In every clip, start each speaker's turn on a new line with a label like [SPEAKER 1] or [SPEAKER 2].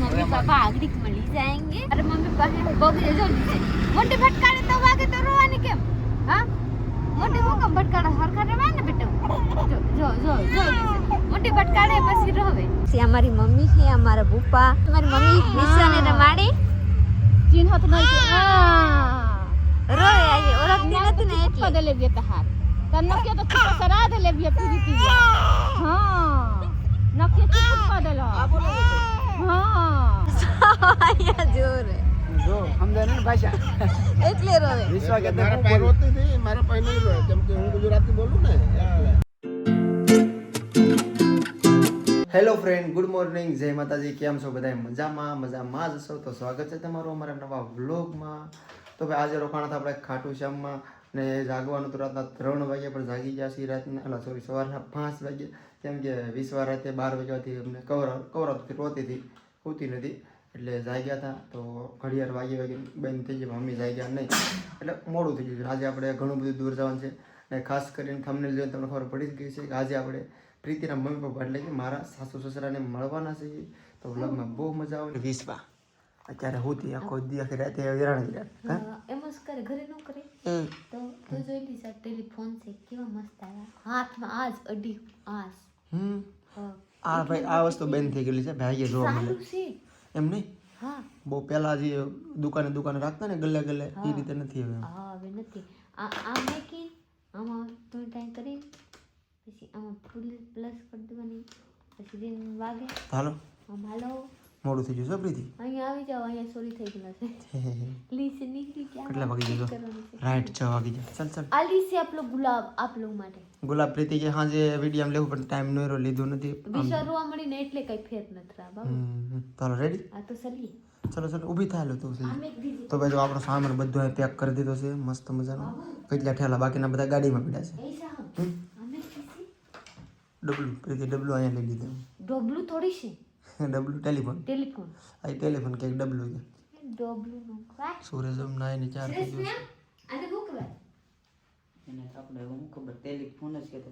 [SPEAKER 1] Mummy papa Agri मली जाएँगे। अरे मम्मी पापा बगले जल्दी से। मोटे भटकाड़े तो आगे तो रोवाने के। हाँ? मोटे को कम रहा हर करे में ना बेटा। जो जो जो जल्दी मोटे भटकाड़े बस ही रहवे से हमारी मम्मी है हमारा बुप्पा हमारी मम्मी
[SPEAKER 2] हाँ। निशा ने रमाड़े जिन हाथ नहीं हाँ।
[SPEAKER 1] हाँ। रोए आई औरत हाँ, दिन नहीं
[SPEAKER 2] है पदले भी तहार तन्नो के तो, तो सरा दे ले भी पूरी थी हां
[SPEAKER 1] અહીંયા જોરે
[SPEAKER 3] જો સમજાય ને ભાષા.
[SPEAKER 1] એટલે રોવે
[SPEAKER 3] વિશ્વા કે
[SPEAKER 4] મારા પાસે હોતી હતી મારા પાસે નહીં રહે કેમ કે હું ગુજરાતી બોલું ને
[SPEAKER 3] હેલો ફ્રેન્ડ ગુડ મોર્નિંગ જય માતાજી કેમ છો બધા મજામાં મજામાં જ છો? તો સ્વાગત છે તમારું અમારા નવા વ્લોગમાં તો ભાઈ આજે રોકાણા હતા આપણે ખાટુ શ્યામમાં. ને જાગવાનું તો રાતના ત્રણ વાગે પણ જાગી ગયા છીએ રાતના. એટલે સોરી સવારના પાંચ વાગે. કેમ કે વીસવાર રાતે બાર વાગ્યાથી અમને કવર કવરાતી રોતી હતી હોતી નથી. એટલે જાગ્યા હતા તો ઘડિયાળ વાગે વાગે બંધ થઈ ગયા મમ્મી જાગ્યા નહીં. એટલે મોડું થઈ ગયું આજે આપણે ઘણું બધું દૂર જવાનું છે. અને ખાસ કરીને થમને જોઈને તમને ખબર પડી જ ગઈ છે કે આજે આપણે પ્રીતિના મમ્મી પપ્પા એટલે કે મારા સાસુ સસરાને મળવાના છે. તો વ્લોગમાં બહુ મજા આવે વીસવા અત્યારે હોતી આખો દી આખી રાતે હેરાન કર્યા
[SPEAKER 1] એમ જ કરે ઘરે ન કરે. તો તો જોઈ લીધા ટેલિફોન છે કેવા મસ્ત આવ્યા હાથમાં આજ અડી આસ
[SPEAKER 3] હમ.
[SPEAKER 1] હા.
[SPEAKER 3] આ ભાઈ આ વસ્તુ બંધ થઈ ગયેલી છે. ભાઈએ જોવા મળે. એમ નહીં?
[SPEAKER 1] હા.
[SPEAKER 3] બહુ પહેલા જે દુકાને દુકાને રાખતા ને ગલ્લે ગલ્લે એ રીતે નથી હવે
[SPEAKER 1] હા હવે નથી. આ આ મેકી આમાં તો ટાઈમ કરી પછી આમાં ફૂલ પ્લસ કરી દેવાની પછી દિન વાગે.
[SPEAKER 3] હાલો.
[SPEAKER 1] આમ હાલો.
[SPEAKER 3] મોડું થઈ ગયું છે પ્રીતિ.
[SPEAKER 1] અહીંયા આવી જાઓ અહીંયા સોરી થઈ ગયું લીસે નીકળી ગયા
[SPEAKER 3] કેટલા વાગી ગયો રાઈટ છ વાગી જાય ચાલ ચાલ.
[SPEAKER 1] આ લીસે આપણો ગુલાબ આપ માટે.
[SPEAKER 3] ગુલાબ પ્રીતિ કે જે વીડિયો લેવું પણ ટાઈમ નો લીધો નથી.
[SPEAKER 1] વિશ્વા રોવા મળીને એટલે કઈ ફેર નથી રા બાબા.
[SPEAKER 3] ચાલો રેડી
[SPEAKER 1] આ તો સલી
[SPEAKER 3] ચલો ચલો ઊભી થાય લો તું તો ભાઈ જો આપણો સામાન બધો પેક કરી દીધો છે મસ્ત મજાનો. કેટલા ઠેલા બાકીના બધા ગાડીમાં પડ્યા છે. ડબલું પ્રીતિ ડબલું અહીંયા લઈ લીધું.
[SPEAKER 1] ડબલું થોડી છે?
[SPEAKER 3] ડબલ્યુ ટેલિફોન?
[SPEAKER 1] ટેલિફોન.
[SPEAKER 3] આ ટેલિફોન કે ડબલ્યુ છે.
[SPEAKER 1] ડબલું
[SPEAKER 3] સુરેશ એમ ના એને ચાર થઈ ગયું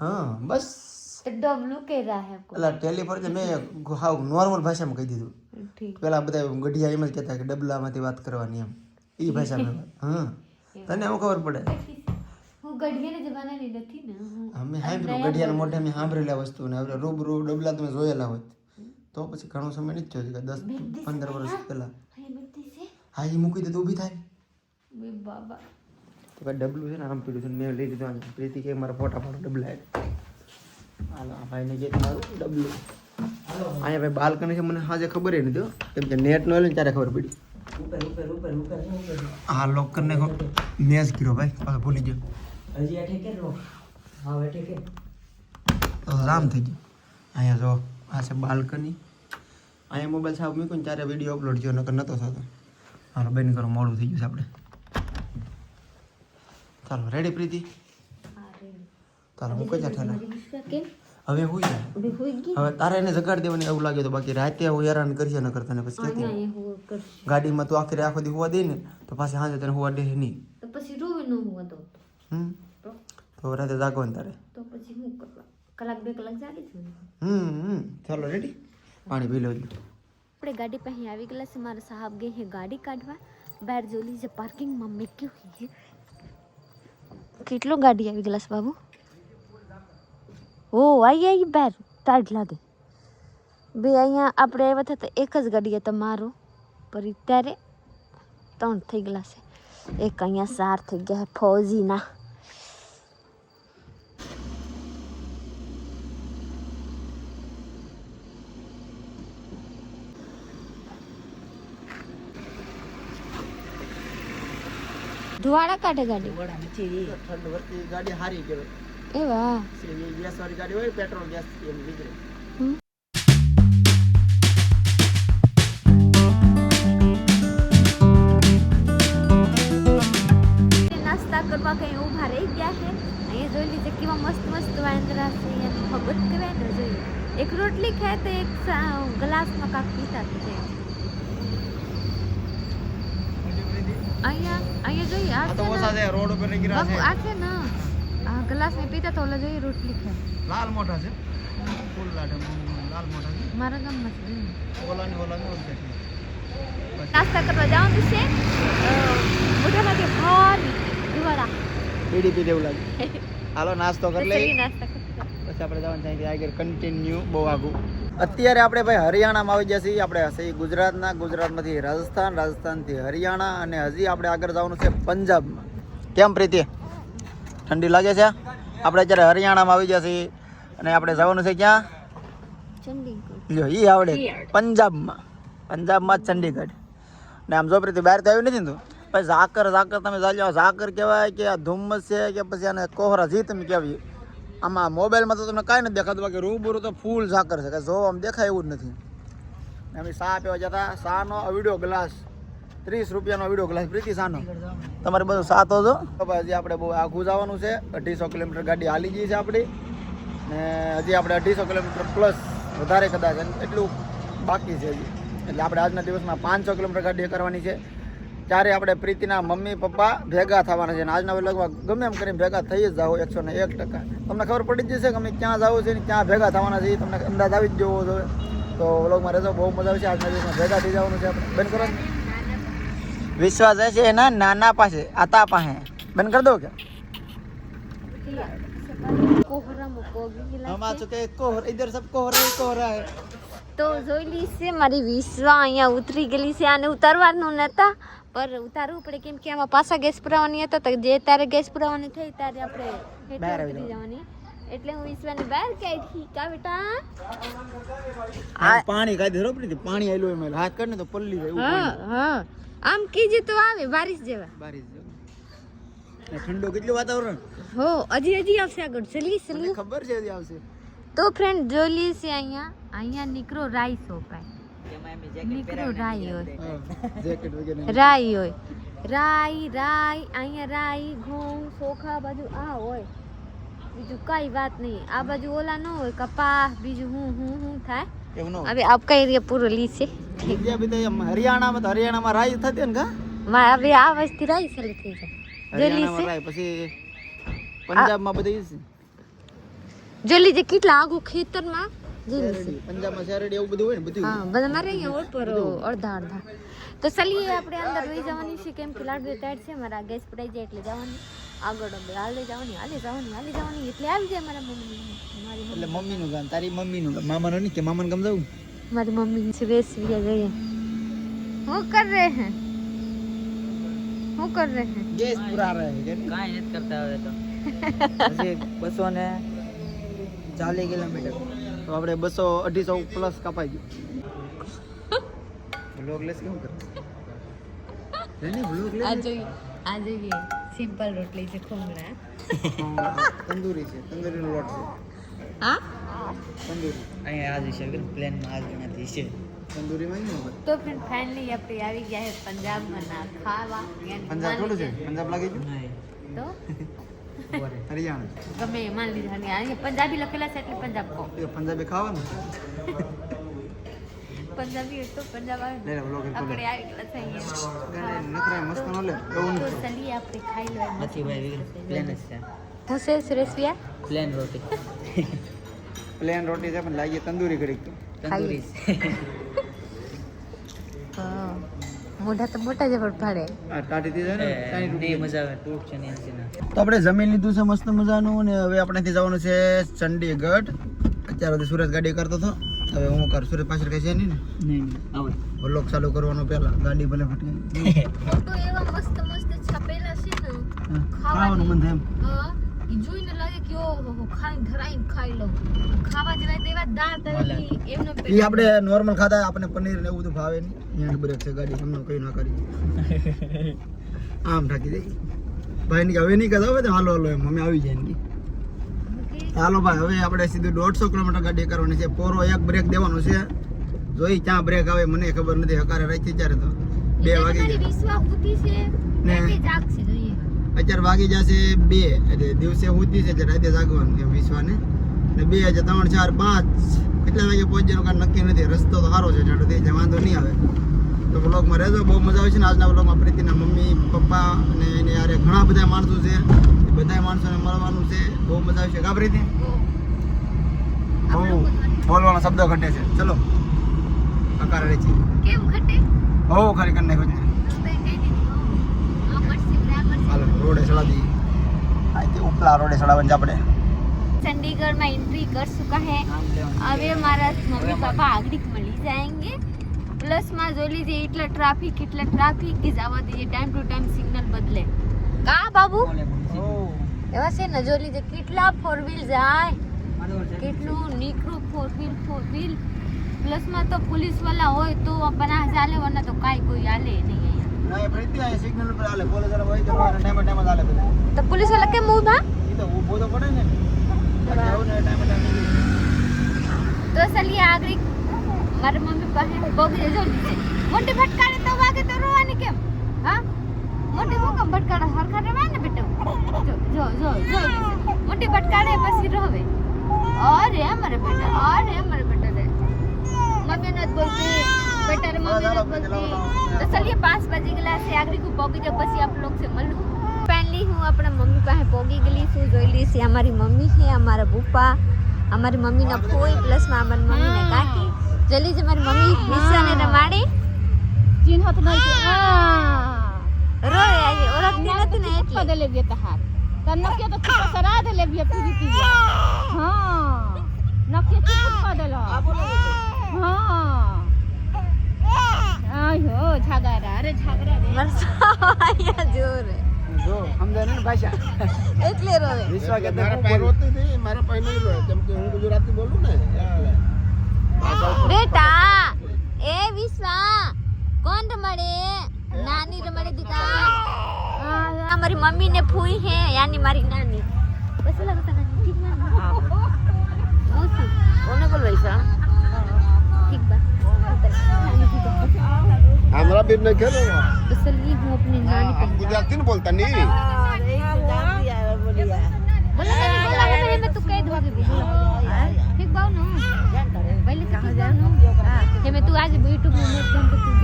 [SPEAKER 3] હા બસ.
[SPEAKER 1] ડબલું
[SPEAKER 3] ટેલિફોન કે મેં હાવ નોર્મલ ભાષામાં કહી દીધું. પેલા બધા ગઢિયા એમ જ કહેતા કે ડબલામાંથી વાત કરવાની એમ. એ ભાષામાં હા. તને હું ખબર પડે? સાંભળ્યું ગઢિયાના મોઢે અમે સાંભળેલા વસ્તુ હવે રૂબરૂ ડબલા તમે જોયેલા હોય. તો પછી ઘણો સમય નથી થયો કે દસ પંદર વર્ષ પહેલા? હા એ મૂકી દે તો ઊભી થાય.
[SPEAKER 1] બે બાબા.
[SPEAKER 3] તો ભાઈ ડબલું છે ને આમ પીડું છે મેં લઈ લીધું આની. પ્રીતિ કે મારા ફોટા ફોટો ડબલા. હાલો આ ભાઈને કે તમારું ડબલું. અહીંયા ભાઈ બાલ્કની છે મને હાજે ખબર ય નથી હો. કેમ કે નેટ નો ને ત્યારે ખબર પડી. હા લોક કરીને મેચ કર્યો ભાઈ ભૂલી ગયો. તો રામ થઈ ગયો. અહીંયા જો. આ છે બાલ્કની. અહીંયા મોબાઈલ સાહેબ મૂક્યો ને ત્યારે વીડિયો અપલોડ થયો નકર નતો થતો. હાલો બેન કરો મોડું થઈ ગયું છે આપણે. ચાલો રેડી પ્રીતિ?
[SPEAKER 1] હા રે
[SPEAKER 3] ચાલો મૂકી જા ઠેલા.
[SPEAKER 1] મારી વિશ્વા કેમ
[SPEAKER 3] હવે હુઈ જા?
[SPEAKER 1] બે હોઈ ગઈ.
[SPEAKER 3] હવે તારે એને જગાડી દેવાની એવું લાગે તો બાકી રાતે હું હેરાન કરશે ન કરતા ને પછી કહેતી
[SPEAKER 1] અહીંયા એ હું કરશું.
[SPEAKER 3] ગાડીમાં તું આખી આખો દી હોવા દે ને તો પાછી સાંજે તને હોવા દે નહીં.
[SPEAKER 1] તો પછી રોવે ન હું હતો
[SPEAKER 3] હમ?
[SPEAKER 1] તો?
[SPEAKER 3] તો રાતે જાગવાનું તારે.
[SPEAKER 1] તો પછી હું કરવા? કલાક બે કલાક જાગી છું
[SPEAKER 3] હમ ચાલો રેડી પાણી પી લો
[SPEAKER 1] આપણે ગાડી પાસે આવી ગયેલા છે. મારા સાહેબ ગઈ છે ગાડી કાઢવા. બહાર જોઈ લીજે પાર્કિંગમાં મૂક્યું છે. કેટલો ગાડી આવી ગયેલા છે બાબુ? ઓ, આઈ આઈ, બહાર. ટાઢ લાગે. બે અહીંયા આપણે આવ્યા હતા તો એક જ ગાડી હતા મારો. પર અત્યારે ત્રણ થઈ ગયેલા છે. એક અહીંયા સાર થઈ ગયા છે ફૌજીના. ધુવાડા કાઢે ગાડી.
[SPEAKER 3] ઠંડ વર્તી ગાડી હારી કહેવાય
[SPEAKER 1] એવા?
[SPEAKER 3] ગેસ વાળી ગાડી હોય પેટ્રોલ ગેસ એમ નીકળે
[SPEAKER 1] નાસ્તા કરવા કંઈ ઊભા રહી ગયા છે? અહીંયા જોઈ લીધે મસ્ત મસ્ત વાંદરા છે ને જોઈએ એક રોટલી ખાય તો એક ગ્લાસમાં કાંક પીતા છે. અહીંયા
[SPEAKER 3] લાલ મોટા
[SPEAKER 1] મારા
[SPEAKER 3] ઓલાની ઓલાની
[SPEAKER 1] નાસ્તા કરવા જવાનું છે. મોઢામાંથી ભારી
[SPEAKER 3] પીડી પીડી એવું લાગે. હાલો નાસ્તો કરી લઈએ.
[SPEAKER 1] નાસ્તા
[SPEAKER 3] પછી આપણે જવાનું ત્યાંથી આગળ. કન્ટિન્યુ બહુ આગું. અત્યારે આપણે ભાઈ હરિયાણામાં આવી ગયા છીએ. આપણે હશે ગુજરાતના ગુજરાતમાંથી રાજસ્થાન રાજસ્થાનથી હરિયાણા અને હજી આપણે આગળ જવાનું છે પંજાબમાં. કેમ પ્રીતિ? ઠંડી લાગે છે? આપણે અત્યારે હરિયાણામાં આવી ગયા છીએ અને આપણે જવાનું છે ક્યાં?
[SPEAKER 1] ચંડીગઢ.
[SPEAKER 3] જો એ આવડે. પંજાબમાં. પંજાબમાં ચંડીગઢ. ને આમ જો પ્રીતિ બહાર તો આવ્યું નથી ને તું? પછી ઝાકર ઝાકર તમે જાજો ઝાકર કહેવાય કે આ ધુમ્મસ છે કે પછી આને કોહરા જી તમે કહેવાય. આમાં મોબાઈલમાં તો તમને કાંઈ નથી દેખાતું, બાકી રૂબરૂ તો ફૂલ ઝાકર છે. કે જો આમ દેખાય એવું જ નથી. અમે સા પીવા જતા ચાનો વીડિયો ગ્લાસ ત્રીસ રૂપિયાનો વીડિયો ગ્લાસ પ્રીતિ સાનો. તમારે બધું સાત હતો હજી આપણે બહુ આઘું જવાનું છે. અઢીસો કિલોમીટર ગાડી હાલી ગઈ છે આપણી. ને હજી આપણે અઢીસો કિલોમીટર પ્લસ વધારે કદાચ એટલું બાકી છે હજી. એટલે આપણે આજના દિવસમાં પાંચસો કિલોમીટર ગાડી કરવાની છે. ત્યારે આપણે પ્રીતિના મમ્મી પપ્પા ભેગા થવાના છે અને આજના લગભગ ગમે એમ કરીને ભેગા થઈ જ જાઓ એકસો ને એક ટકા તમને ખબર પડી જ જશે કે અમે ક્યાં જવું છે ને ક્યાં ભેગા થવાના છે એ તમને અંદાજ આવી જ જવો જોઈએ તો વ્લોગમાં રહેજો બહુ મજા આવશે આજના દિવસમાં ભેગા થઈ જવાનું છે આપણે બંધ કરો વિશ્વાસ છે એના નાના પાસે આતા પાસે બંધ કરી દો કે
[SPEAKER 1] કોહરા મૂકો ગીલા
[SPEAKER 3] हम आ चुके हैं कोहर इधर सब कोहरा ही कोहरा है
[SPEAKER 1] તો જોઈ લી છે મારી વિશ્વા અહીંયા ઉતરી ગયેલી છે આને ઉતારવાનું નતા પર ઉતારવું પડે કેમ કે આમાં પાછા ગેસ પુરાવાની હતા તો જે તારે ગેસ પુરાવાની થઈ ત્યારે આપણે
[SPEAKER 3] બહાર
[SPEAKER 1] ઉતરી જવાની. એટલે હું ઈશ્વરને બહાર કાઢી કા બેટા?
[SPEAKER 3] પાણી કાઢી ધરો પડી પાણી આયલું એમાં. હાથ કરીને તો પલ્લી જાય
[SPEAKER 1] હા હા. આમ કીજે તો આવે બારિશ જેવા.
[SPEAKER 3] બારિશ જેવા. ઠંડો કેટલું વાતાવરણ?
[SPEAKER 1] હો હજી હજી આવશે આગળ.
[SPEAKER 3] તમને
[SPEAKER 1] ચલી
[SPEAKER 3] ખબર છે હજી આવશે.
[SPEAKER 1] તો ફ્રેન્ડ જોઈ લઈએ છે અહીંયા. અહીંયા નીકળો રાઈ સોપાય નીકળો રાઈ હોય.
[SPEAKER 3] હા, જેકેટ વગેરે
[SPEAKER 1] રાઈ હોય. રાઈ રાઈ અહીંયા રાઈ ઘઉં ચોખા બાજુ આ હોય. બીજું કઈ વાત નહીં. આ બાજુ ઓલા ન હોય કપાસ બીજું હું હું હું થાય. હવે આપ કઈ રીતે પૂરો લી છે?
[SPEAKER 3] હરિયાણામાં તો હરિયાણામાં રાઈ થતી ને કા?
[SPEAKER 1] હવે આ વસ્તી રાઈ ચાલુ થઈ જાય.
[SPEAKER 3] પછી પંજાબમાં બધી ઈ
[SPEAKER 1] જે કેટલા આગું ખેતરમાં.
[SPEAKER 3] પંજાબમાં શેરડી એવું બધું હોય ને બધું
[SPEAKER 1] હા બધા મારે અહીંયા ઓટો રહો અડધા અડધા તો ચલીએ આપણે અંદર રહી જવાની છે કેમ કે લાડુ ટાઈટ છે મારા ગેસ પડાઈ જાય એટલે જવાની આગળ અમે હાલે જવાની હાલે જવાની હાલે જવાની એટલે આવી જાય મારા મમ્મી મારી
[SPEAKER 3] એટલે મમ્મીનું ગામ તારી મમ્મીનું ગામ મામાનું નહીં કે મામાનું ગામ જવું
[SPEAKER 1] મારી મમ્મી છે વેસ વિયા જઈએ હું કર રહે હે હું કર રહે હે
[SPEAKER 3] ગેસ પૂરા રહે હે
[SPEAKER 5] કાઈ નથી કરતા હવે તો
[SPEAKER 3] પછી 200 ને 40 કિલોમીટર તો આપણે બસો અઢીસો પ્લસ કપાઈ ગયું. બ્લોગ લેસ કેમ કરે
[SPEAKER 1] આ જોઈએ આ જોઈએ. રોટલી છે ખુંગરા
[SPEAKER 3] તંદૂરી છે તંદૂરીનો લોટ છે.
[SPEAKER 1] હા?
[SPEAKER 3] તંદૂરી.
[SPEAKER 5] અહીંયા આજે છે પ્લેનમાં આજે નથી છે?
[SPEAKER 3] તંદૂરીમાં
[SPEAKER 1] તો ફ્રેન્ડ ફાઇનલી આવી ગયા છે પંજાબમાં ના ખાવા.
[SPEAKER 3] પંજાબ થોડું છે? હરિયાણા.
[SPEAKER 1] ગમે માન લીધા ને પંજાબી લખેલા છે એટલે પંજાબ કહો.
[SPEAKER 3] એ પંજાબી
[SPEAKER 1] પંજાબી તો પંજાબ આવે આપણે
[SPEAKER 3] મસ્ત ન લે. એવું
[SPEAKER 1] તો આપણે ખાઈ લેવા
[SPEAKER 5] નથી ભાઈ પ્લેન જ છે.
[SPEAKER 1] હું છે સુરેશ
[SPEAKER 5] પ્લેન રોટી.
[SPEAKER 3] પ્લેન રોટી છે પણ લાગીએ તંદૂરી ઘડીક
[SPEAKER 5] તંદૂરી.
[SPEAKER 1] હા. મોઢા તો મોટા જ પણ ભાડે.
[SPEAKER 3] આ ટાઢીથી છે ને રૂપિયા.
[SPEAKER 5] મજા આવે ટૂંક છે ને
[SPEAKER 3] તો આપણે જમીન લીધું છે મસ્ત મજાનું ને હવે આપણેથી જવાનું છે ચંડીગઢ. અત્યારે તો સુરત ગાડી કરતો હતો. હવે હું કર સુરત પાછળ કઈ છે નહીં ને?
[SPEAKER 5] નહીં આવે.
[SPEAKER 3] બ્લોક ચાલુ કરવાનો પહેલા ગાડી ભલે ફટકે
[SPEAKER 1] ફોટો એવા મસ્ત મસ્ત છપેલા છે ને.
[SPEAKER 3] ખાવાનું મન થાય
[SPEAKER 1] જોઈને લાગે કે ઓહો ખાઈ ધરાઈને ખાઈ લઉં. ખાવા જેવા તેવા દાળ તળેલી એમનો
[SPEAKER 3] એ આપણે નોર્મલ ખાતા આપણે પનીર ને એવું બધું ભાવે નહીં. અહીંયા બ્રેક છે ગાડી એમનો કઈ ના કરી. આમ ઢાકી દઈ ભાઈ ની હવે નહીં કહેતા હવે તો હાલો હાલો એમ. અમે આવી જાય ને હાલો ભાઈ હવે આપણે સીધું દોઢસો કિલોમીટર ગાડી કરવાની છે. પોરો એક બ્રેક દેવાનો છે. જોઈ ક્યાં બ્રેક આવે મને ખબર નથી. હકારે રાખી ત્યારે તો. બે વાગી ને-
[SPEAKER 1] જાગશે જોઈએ.
[SPEAKER 3] અત્યારે વાગી જશે બે એટલે દિવસે હુતી છે એટલે રાતે જાગવાનું છે વિશ્વાને. ને બે હજાર ત્રણ ચાર પાંચ. કેટલા વાગે પહોંચવાનું કાંઈ નક્કી નથી. રસ્તો તો સારો છે ચાલો તે વાંધો નહીં આવે. તો બ્લોગમાં રહેજો બહુ મજા આવે છે ને આજના બ્લોગમાં પ્રીતિના મમ્મી પપ્પા અને એને યારે ઘણા બધા માણસો છે. એ બધા માણસોને મળવાનું છે. બહુ મજા આવશે. કા પ્રીતિ? બહુ બોલવાનો શબ્દ ઘટે છે. ચલો કકાર છે.
[SPEAKER 1] કેમ ઘટે?
[SPEAKER 3] હો ખરેખર નહીં નાખ્યો છે
[SPEAKER 1] તો કઈ કઈ દીધું આ પડશે બરાબર
[SPEAKER 3] હાલો રોડે ચડા દી અહીંથી ઉપલા રોડે ચડાવવાનું છે આપણે
[SPEAKER 1] चंडीगढ़ में एंट्री कर चुका है હવે મારા મમ્મી પપ્પા આગળ મળી જાયંગે પ્લસ માં જોઈ લીધી એટલે ટ્રાફિક એટલે ટ્રાફિક કે જવા દઈએ ટાઈમ ટુ ટાઈમ સિગ્નલ બદલે કા બાબુ એવા છે ને જોઈ લીધે કેટલા ફોર વ્હીલ જાય કેટલું નીકળું four wheel four wheel plus માં તો પોલીસ વાળા હોય તો બનાસ હાલે વરના તો કાંઈ કોઈ હાલે નહીં
[SPEAKER 3] એ પ્રીતિ આ સિગ્નલ પર હાલે. બોલે જરા ભાઈ જરા ટાઈમ ટાઈમ જ હાલે બધું.
[SPEAKER 1] તો પોલીસવાળા કેમ ઊભા?
[SPEAKER 3] એ તો ઊભો તો પડે ને.
[SPEAKER 1] તો ચલીએ આગળ મારા મમ્મી પાસે બગડે જો નીચે. મોટી ફટકારે તો વાગે તો રોવાની કેમ? હા? મોટી મોકમ ફટકારે હરખા રવાય ને બેટા? જો જો જો મોટી ફટકારે પછી રોવે. અરે અમારે બેટા અરે અમારે બેટા રે મમ્મી નથી બોલતી બેટા રે મમ્મી નથી બોલતી તો ચલીએ પાંચ બજે ગયેલા છે. આગળ કો પોગી જાવ પછી આપ લોગ से મળું ફાઇનલી હું આપણા મમ્મી પાસે પોગી ગયેલી છું. જોઈ લી છે અમારી મમ્મી છે અમારા પપ્પા. અમારી મમ્મીના ફોઈ પ્લસમાં અમારી મમ્મીના કાકી. જલ્દી જ મારી મમ્મી વિશ્વાને રમાડે.
[SPEAKER 2] ચિહ્ન તો નહીં કે આ
[SPEAKER 1] રોય આજે ઓળખતી નથી ને એટલે.
[SPEAKER 2] બદલે બે તહાર તન નકે તો ચૂપ સરા દે લે બે પ્રીતિ હા. નકે ચૂપ બદલો હા. આયો ઝાગરા અરે ઝાગરા રે
[SPEAKER 1] વરસાયા જોરે.
[SPEAKER 3] જો સમજાય ને ભાષા?
[SPEAKER 1] એટલે રોવે.
[SPEAKER 3] વિશ્વા કે
[SPEAKER 4] મારા પાસે રોતી હતી મારા પાસે નહીં રોય કેમ કે હું ગુજરાતી બોલું ને
[SPEAKER 1] બેટા એ વિશ્વા કોણ રમાડે? નાની રમાડે દીકા અમારી મમ્મી ને ફૂઈ હે યાની મારી નાની. ઓને લગતા નાની ઠીક ના ઓસી બોલ વૈસા ઠીક બા.
[SPEAKER 4] हमारा भी नहीं खेलो
[SPEAKER 1] तो चलिए हम अपनी नानी
[SPEAKER 4] हम गुजराती नहीं बोलता नहीं
[SPEAKER 1] बोला नहीं बोला है मैंने मैं तू कह दूंगी भी ठीक बाऊ ना पहले से ठीक बाऊ ना ये मैं तू आज यूट्यूब में मेरे जन पे तू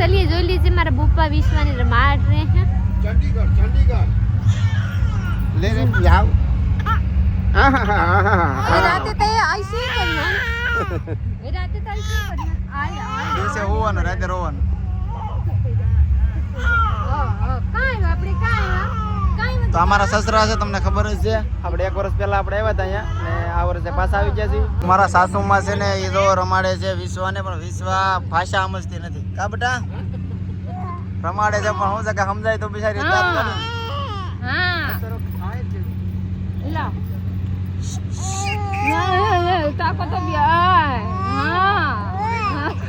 [SPEAKER 1] चलिए जो लीजिए हमारा बुप्पा विश्वानी रमाड़ रहे हैं
[SPEAKER 4] चंडीगढ़ चंडीगढ़ ले रे जाओ
[SPEAKER 1] रात तो ऐसे ही करना रात तो ऐसे ही करना आए आए
[SPEAKER 3] દિવસે હોવાનું રાતે રોવાનું
[SPEAKER 1] કાંઈ આપણે કાંઈ કાંઈ
[SPEAKER 3] તો અમારા સસરા છે તમને ખબર જ છે. આપણે એક વર્ષ પહેલા આપણે આવ્યા હતા અહીંયા ને આ વર્ષે પાછા આવી ગયા છીએ. મારા સાસુમાં છે ને એ તો રમાડે છે વિશ્વાને પણ વિશ્વા ભાષા સમજતી નથી. કા બેટા? રમાડે છે પણ હું છે કે સમજાય તો બિચારી
[SPEAKER 2] હા.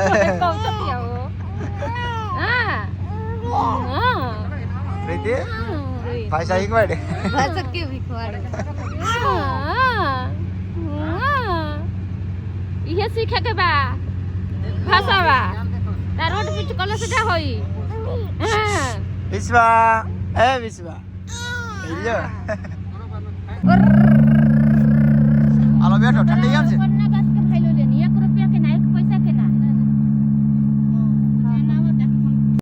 [SPEAKER 3] પ્રીતિ? ભાષા શીખવાડે?
[SPEAKER 1] ભાષા કેવી ખવાડે
[SPEAKER 2] ihe શીખે કે બા? ભાષાવા તાર રોડ પીછ કલો સેટા હોઈ
[SPEAKER 3] વિશ્વા. એ વિશ્વા. હાલો બેઠો ઠંડી કેમ છે?